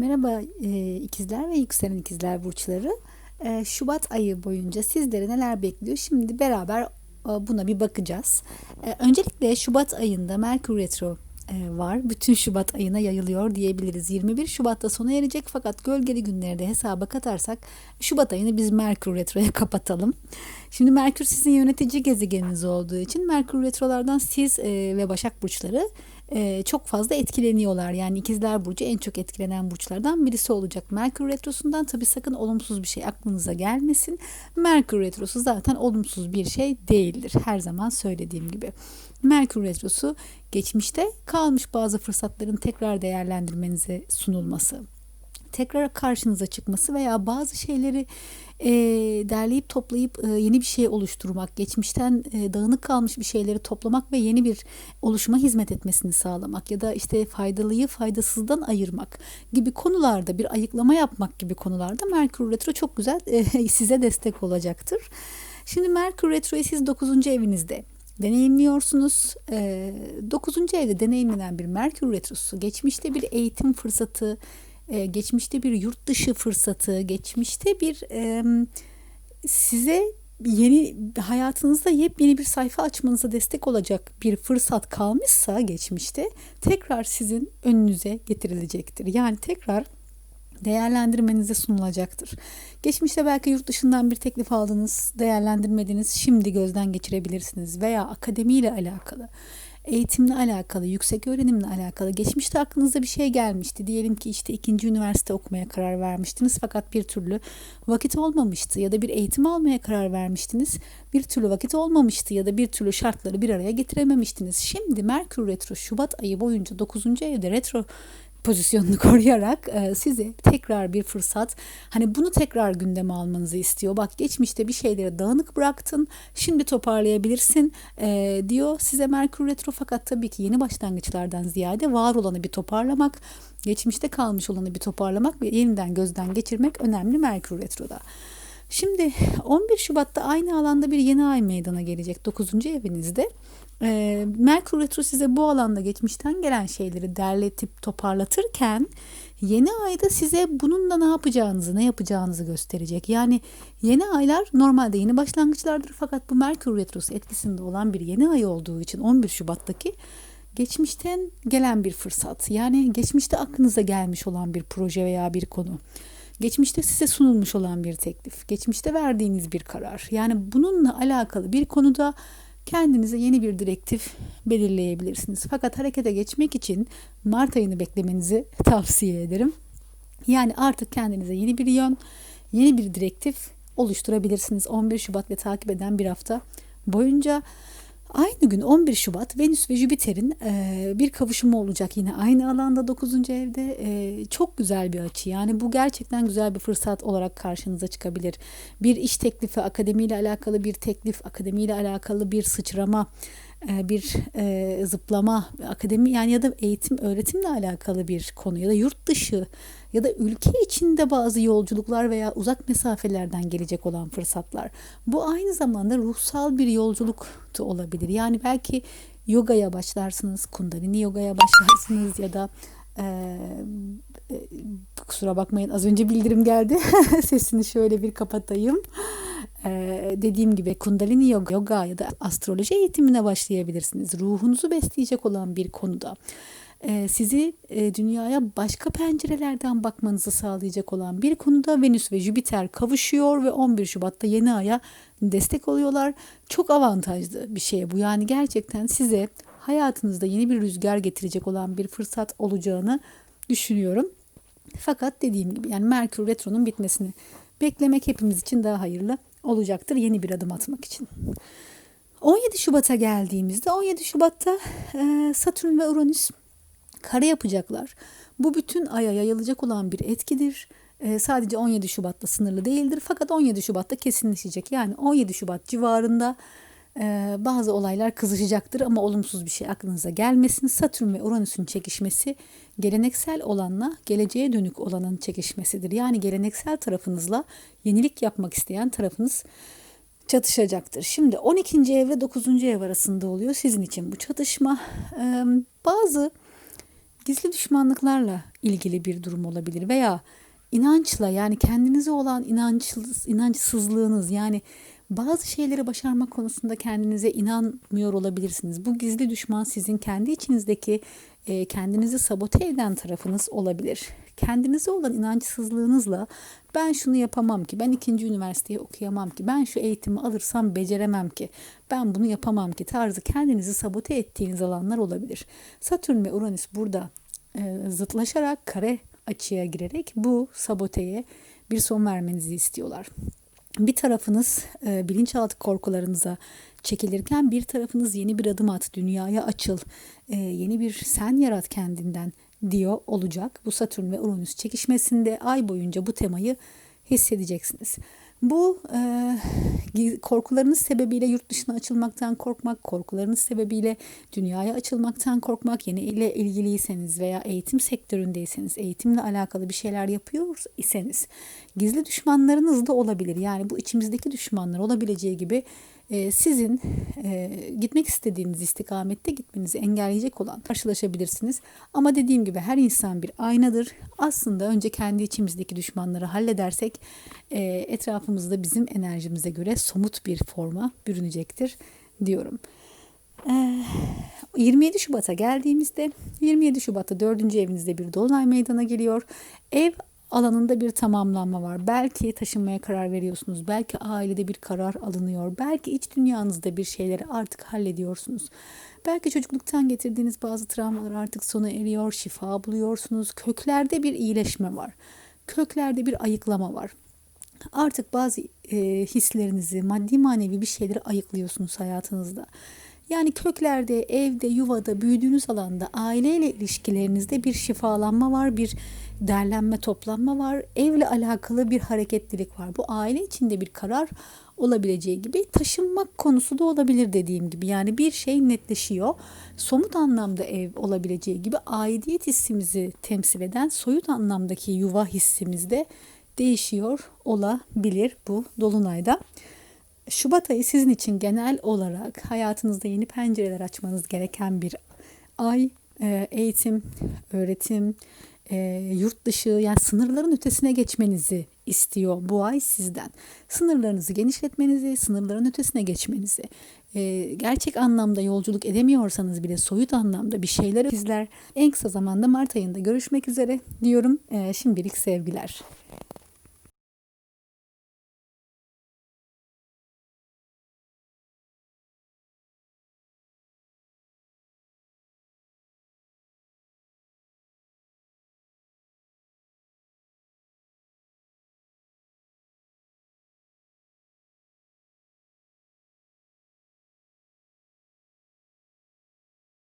Merhaba e, ikizler ve yükselen ikizler burçları. E, Şubat ayı boyunca sizlere neler bekliyor? Şimdi beraber e, buna bir bakacağız. E, öncelikle Şubat ayında Merkür Retro e, var. Bütün Şubat ayına yayılıyor diyebiliriz. 21 Şubat'ta sona erecek fakat gölgeli günleri de hesaba katarsak Şubat ayını biz Merkür Retro'ya kapatalım. Şimdi Merkür sizin yönetici gezegeniniz olduğu için Merkür Retrolardan siz e, ve Başak Burçları e, çok fazla etkileniyorlar. Yani ikizler burcu en çok etkilenen burçlardan birisi olacak. Merkür retrosundan tabi sakın olumsuz bir şey aklınıza gelmesin. Merkür retrosu zaten olumsuz bir şey değildir. Her zaman söylediğim gibi. Merkür retrosu geçmişte kalmış bazı fırsatların tekrar değerlendirmenize sunulması tekrar karşınıza çıkması veya bazı şeyleri e, derleyip toplayıp e, yeni bir şey oluşturmak, geçmişten e, dağınık kalmış bir şeyleri toplamak ve yeni bir oluşuma hizmet etmesini sağlamak ya da işte faydalıyı faydasızdan ayırmak gibi konularda bir ayıklama yapmak gibi konularda Merkür Retro çok güzel e, size destek olacaktır. Şimdi Merkür Retro'yu siz 9. evinizde deneyimliyorsunuz. 9. evde deneyimlenen bir Merkür Retrosu geçmişte bir eğitim fırsatı, e, geçmişte bir yurt dışı fırsatı, geçmişte bir size yeni hayatınızda yepyeni bir sayfa açmanıza destek olacak bir fırsat kalmışsa geçmişte tekrar sizin önünüze getirilecektir. Yani tekrar değerlendirmenize sunulacaktır. Geçmişte belki yurt dışından bir teklif aldınız, değerlendirmediniz, şimdi gözden geçirebilirsiniz veya akademiyle alakalı eğitimle alakalı, yüksek öğrenimle alakalı geçmişte aklınıza bir şey gelmişti. Diyelim ki işte ikinci üniversite okumaya karar vermiştiniz fakat bir türlü vakit olmamıştı ya da bir eğitim almaya karar vermiştiniz. Bir türlü vakit olmamıştı ya da bir türlü şartları bir araya getirememiştiniz. Şimdi Merkür Retro Şubat ayı boyunca 9. evde retro pozisyonunu koruyarak e, size tekrar bir fırsat hani bunu tekrar gündeme almanızı istiyor. Bak geçmişte bir şeyleri dağınık bıraktın şimdi toparlayabilirsin e, diyor size Merkür Retro fakat tabii ki yeni başlangıçlardan ziyade var olanı bir toparlamak geçmişte kalmış olanı bir toparlamak ve yeniden gözden geçirmek önemli Merkür Retro'da. Şimdi 11 Şubat'ta aynı alanda bir yeni ay meydana gelecek 9. evinizde. E, Merkür Retro size bu alanda geçmişten gelen şeyleri derletip toparlatırken yeni ayda size bununla ne yapacağınızı, ne yapacağınızı gösterecek. Yani yeni aylar normalde yeni başlangıçlardır fakat bu Merkür Retrosu etkisinde olan bir yeni ay olduğu için 11 Şubat'taki geçmişten gelen bir fırsat. Yani geçmişte aklınıza gelmiş olan bir proje veya bir konu. Geçmişte size sunulmuş olan bir teklif, geçmişte verdiğiniz bir karar. Yani bununla alakalı bir konuda kendinize yeni bir direktif belirleyebilirsiniz. Fakat harekete geçmek için Mart ayını beklemenizi tavsiye ederim. Yani artık kendinize yeni bir yön, yeni bir direktif oluşturabilirsiniz. 11 Şubat ve takip eden bir hafta boyunca Aynı gün 11 Şubat Venüs ve Jüpiter'in e, bir kavuşumu olacak yine aynı alanda 9. evde. E, çok güzel bir açı. Yani bu gerçekten güzel bir fırsat olarak karşınıza çıkabilir. Bir iş teklifi, akademiyle alakalı bir teklif, akademiyle alakalı bir sıçrama bir e, zıplama akademi yani ya da eğitim öğretimle alakalı bir konu ya da yurt dışı ya da ülke içinde bazı yolculuklar veya uzak mesafelerden gelecek olan fırsatlar. Bu aynı zamanda ruhsal bir yolculuk da olabilir. Yani belki yogaya başlarsınız, kundalini yogaya başlarsınız ya da e, e, kusura bakmayın az önce bildirim geldi. Sesini şöyle bir kapatayım. Dediğim gibi kundalini yoga, yoga ya da astroloji eğitimine başlayabilirsiniz. Ruhunuzu besleyecek olan bir konuda sizi dünyaya başka pencerelerden bakmanızı sağlayacak olan bir konuda Venüs ve Jüpiter kavuşuyor ve 11 Şubat'ta yeni aya destek oluyorlar. Çok avantajlı bir şey bu. Yani gerçekten size hayatınızda yeni bir rüzgar getirecek olan bir fırsat olacağını düşünüyorum. Fakat dediğim gibi yani Merkür Retro'nun bitmesini beklemek hepimiz için daha hayırlı olacaktır yeni bir adım atmak için. 17 Şubat'a geldiğimizde 17 Şubat'ta e, Satürn ve Uranüs kare yapacaklar. Bu bütün aya yayılacak olan bir etkidir. E, sadece 17 Şubat'ta sınırlı değildir fakat 17 Şubat'ta kesinleşecek. Yani 17 Şubat civarında bazı olaylar kızışacaktır ama olumsuz bir şey aklınıza gelmesin. Satürn ve Uranüs'ün çekişmesi geleneksel olanla geleceğe dönük olanın çekişmesidir. Yani geleneksel tarafınızla yenilik yapmak isteyen tarafınız çatışacaktır. Şimdi 12. ev ve 9. ev arasında oluyor sizin için bu çatışma. Ee, bazı gizli düşmanlıklarla ilgili bir durum olabilir veya inançla yani kendinize olan inançlı, inançsızlığınız yani bazı şeyleri başarmak konusunda kendinize inanmıyor olabilirsiniz. Bu gizli düşman sizin kendi içinizdeki e, kendinizi sabote eden tarafınız olabilir. Kendinize olan inançsızlığınızla ben şunu yapamam ki, ben ikinci üniversiteyi okuyamam ki, ben şu eğitimi alırsam beceremem ki, ben bunu yapamam ki tarzı kendinizi sabote ettiğiniz alanlar olabilir. Satürn ve Uranüs burada e, zıtlaşarak kare açıya girerek bu saboteye bir son vermenizi istiyorlar. Bir tarafınız e, bilinçaltı korkularınıza çekilirken bir tarafınız yeni bir adım at, dünyaya açıl, e, yeni bir sen yarat kendinden diyor olacak. Bu Satürn ve Uranüs çekişmesinde ay boyunca bu temayı hissedeceksiniz. Bu e, korkularınız sebebiyle yurt dışına açılmaktan korkmak, korkularınız sebebiyle dünyaya açılmaktan korkmak, yeni ile ilgiliyseniz veya eğitim sektöründeyseniz, eğitimle alakalı bir şeyler yapıyor iseniz, gizli düşmanlarınız da olabilir. Yani bu içimizdeki düşmanlar olabileceği gibi sizin e, gitmek istediğiniz istikamette gitmenizi engelleyecek olan karşılaşabilirsiniz. Ama dediğim gibi her insan bir aynadır. Aslında önce kendi içimizdeki düşmanları halledersek e, etrafımızda bizim enerjimize göre somut bir forma bürünecektir diyorum. 27 Şubat'a geldiğimizde 27 Şubat'ta 4. evinizde bir dolunay meydana geliyor. Ev alanında bir tamamlanma var. Belki taşınmaya karar veriyorsunuz. Belki ailede bir karar alınıyor. Belki iç dünyanızda bir şeyleri artık hallediyorsunuz. Belki çocukluktan getirdiğiniz bazı travmalar artık sona eriyor, şifa buluyorsunuz. Köklerde bir iyileşme var. Köklerde bir ayıklama var. Artık bazı e, hislerinizi, maddi manevi bir şeyleri ayıklıyorsunuz hayatınızda. Yani köklerde, evde, yuvada, büyüdüğünüz alanda aileyle ilişkilerinizde bir şifalanma var, bir derlenme, toplanma var. Evle alakalı bir hareketlilik var. Bu aile içinde bir karar olabileceği gibi taşınmak konusu da olabilir dediğim gibi. Yani bir şey netleşiyor. Somut anlamda ev olabileceği gibi aidiyet hissimizi temsil eden soyut anlamdaki yuva hissimiz de değişiyor olabilir bu dolunayda. Şubat ayı sizin için genel olarak hayatınızda yeni pencereler açmanız gereken bir ay. Ee, eğitim, öğretim, e, yurt dışı yani sınırların ötesine geçmenizi istiyor bu ay sizden. Sınırlarınızı genişletmenizi, sınırların ötesine geçmenizi. E, gerçek anlamda yolculuk edemiyorsanız bile soyut anlamda bir şeyler sizler en kısa zamanda Mart ayında görüşmek üzere diyorum. E, şimdilik sevgiler.